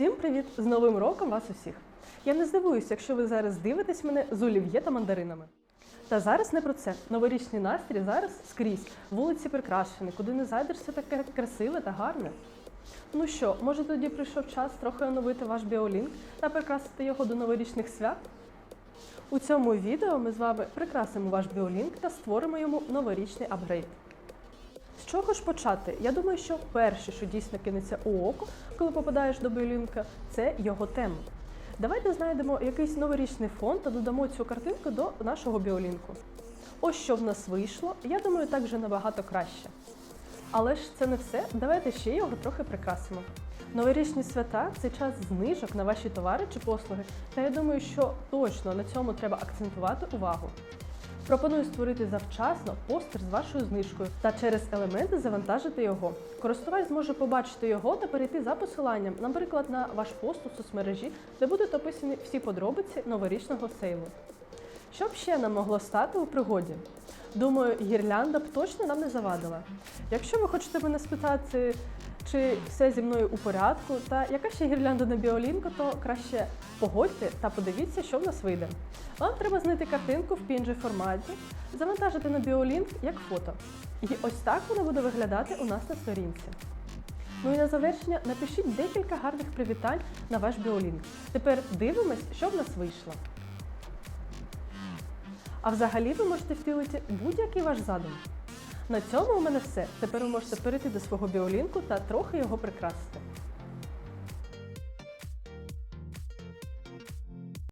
Всім привіт! З Новим роком вас усіх! Я не здивуюся, якщо ви зараз дивитесь мене з олів'є та мандаринами. Та зараз не про це. Новорічний настрій зараз скрізь. Вулиці прикрашені, куди не зайдеш, все таке красиве та гарне. Ну що, може тоді прийшов час трохи оновити ваш біолінк та прикрасити його до новорічних свят? У цьому відео ми з вами прикрасимо ваш біолінк та створимо йому новорічний апгрейд. З чого ж почати? Я думаю, що перше, що дійсно кинеться у око, коли попадаєш до біолінка, це його тема. Давайте знайдемо якийсь новорічний фон та додамо цю картинку до нашого біолінку. Ось що в нас вийшло. Я думаю, так вже набагато краще. Але ж це не все. Давайте ще його трохи прикрасимо. Новорічні свята це час знижок на ваші товари чи послуги. Та я думаю, що точно на цьому треба акцентувати увагу. Пропоную створити завчасно постер з вашою знижкою та через елементи завантажити його. Користувач зможе побачити його та перейти за посиланням, наприклад, на ваш пост у соцмережі, де будуть описані всі подробиці новорічного сейлу. Що б ще нам могло стати у пригоді? Думаю, гірлянда б точно нам не завадила. Якщо ви хочете мене спитати, чи все зі мною у порядку, та яка ще гірлянда на біолінку, то краще погодьте та подивіться, що в нас вийде. Вам треба знайти картинку в PNG форматі, завантажити на біолінк як фото. І ось так воно буде виглядати у нас на сторінці. Ну і на завершення напишіть декілька гарних привітань на ваш біолінк. Тепер дивимось, що в нас вийшло. А взагалі ви можете втілити будь-який ваш задум. На цьому у мене все. Тепер ви можете перейти до свого біолінку та трохи його прикрасити.